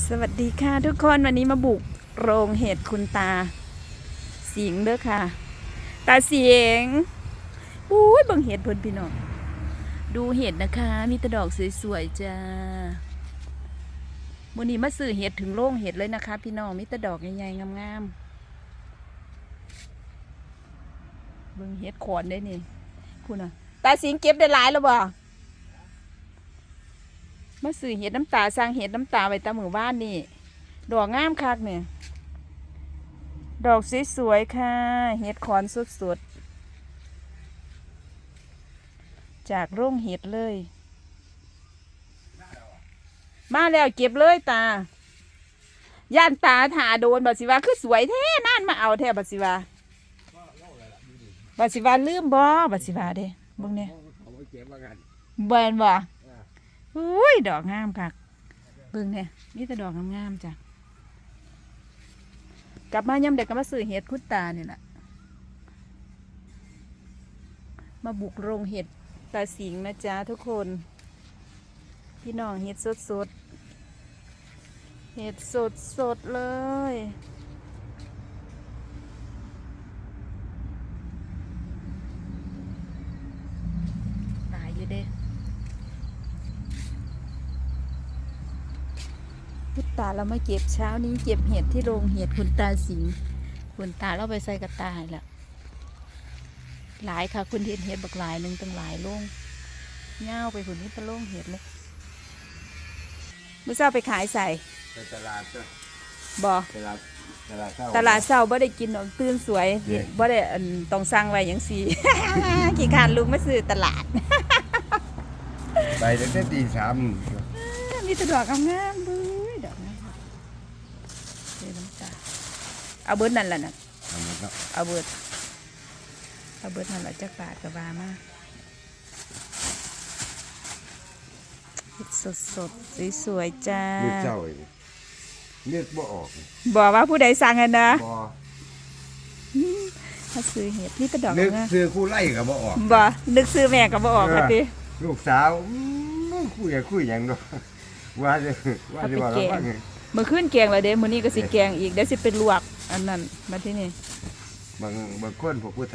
สวัสดีค่ะทุกคนวันนี้มาบุกโรงเห็ดคุณตา สิงเด้อค่ะ ตาเสียงอุ้ยบังเห็ดเพิ่นพี่น้องดูเห็ดนะคะ มีตะดอกสวยๆจ้าวันนี้มาซื้อเห็ดถึงโรงเห็ดเลยนะคะ พี่น้องมีตะดอกใหญ่ๆงามๆเบิ่งเห็ดขอนได้นี่คุณน่ะตาสิงเก็บได้หลายแล้วบ่ มาซื้อเห็ดน้ำตาสร้างเห็ดน้ำตาไว้ตามหมู่บ้านนี่ ดอกงามคักเนี่ย ดอกสวยๆค่ะ เห็ดขอนสดๆ จากโร่งเห็ดเลย มาแล้วเก็บเลยตา ย่านตาถาโดนบัดสิว่าคือสวยแท้นั่นมาเอาแท้บัดสิว่าบัดสิว่าลืมบ่บัดสิว่าเด้เบิ่งเนี่ยเอาไว้เก็บว่ากันเบินบ่ อุ้ยดอกงามคักเบิ่งเนี่ยมีแต่ดอกงามๆจ้ะกลับมาย่ำเด็กก็มาซื้อเห็ดคุณตาเนี่ยแหละมาบุกโรงเห็ดตาสิงนะจ๊ะทุกคน พี่น้องเห็ดสดสดๆเห็ดสดสดๆเลย ตายอยู่เด้ คุณตาเรามาเก็บเช้านี้เก็บเห็ดที่โรงเห็ดคุณตาสิงห์คุณตาเราไปใส่กระต่ายแล้วหลายค่ะ คุณเห็ดเห็ดบักหลายหนึ่งตั้งหลายโล่งเง่าวไปคุณนี่ตะโล่งเห็ดเลยมื่อเช้าไปขายใส่ไปตลาดก็บ่ตลาดตลาดเช้าตลาดเช้าบ่ได้กินหรอกตื่นสวยเย้บ่ได้อันต้องสั่งไว้อย่างสี่ขี่ขานลุงมาซื้อตลาดไปตั้งแต่ตีสามมีแต่ดอกงามๆเบ้ยดอกงามเดี๋ยว น้ำตาเอาเบิร์ดนั่นแหละน่ะทำมันก็เอาเบิร์ดเอาเบิร์ดนั่นแหละจักบาทกับบามาเฮ็ดสดสดๆสวยๆจ้าเลือดเจ้าอีกเลือดบ่ออกบอกว่าผู้ใดสั่งกันนะบ่ถ้าซื้อเห็ดนี่แต่ดอกเลือดงามซื้อคู่ไล่ก็บ่ออก บ่นึกซื้อแม่ก็บ่ออกค่ะพี่ลูกสาวอืมคุยอะคุยหยังดอกว่าจะว่าจะว่าเอาไปเราแกงฟังไง เมื่อคืนแกงแล้วเด้มื้อนี้ก็สิแกงอีกเดี๋ยวสิเป็นลวก อันนั้นมาที่นี่ บางบางคนพวกผู้